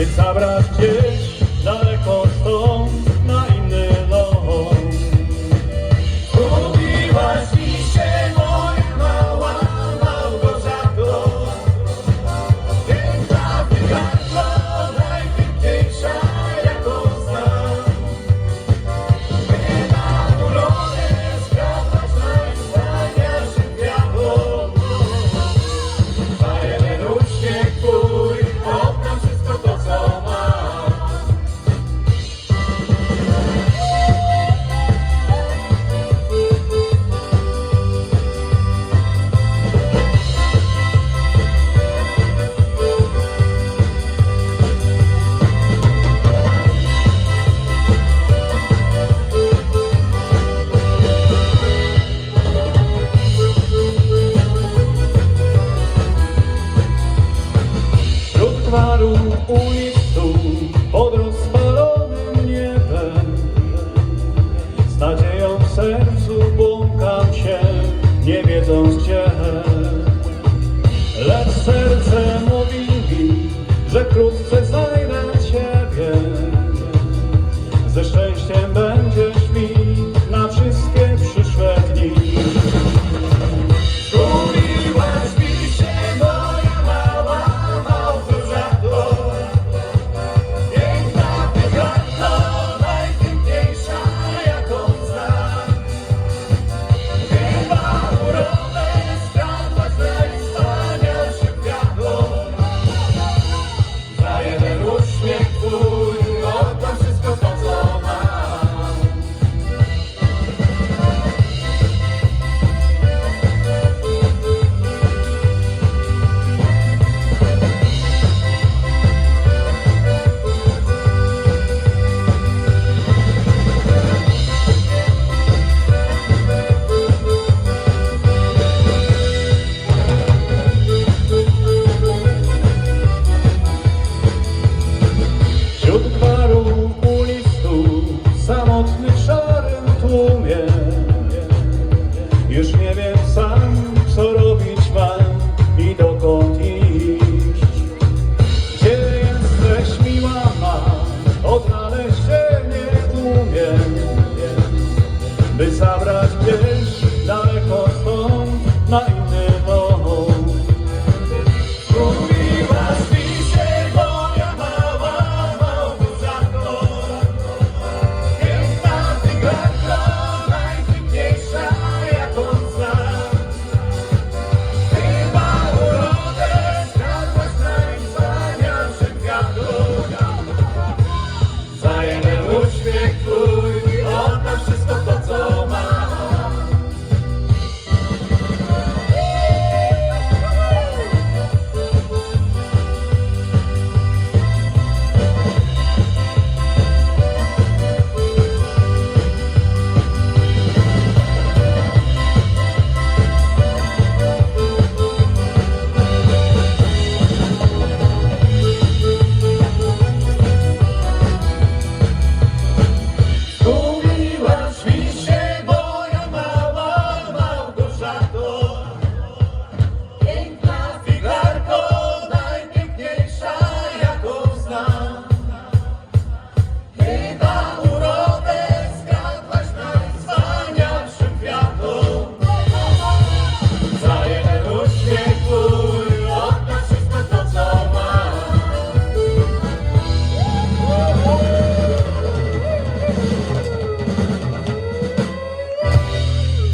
መቃብራችን ulic tu pod rozpalonym niebem. Z nadzieją w sercu błąkam się, nie wiedząc gdzie. Lecz serce mówi że krótko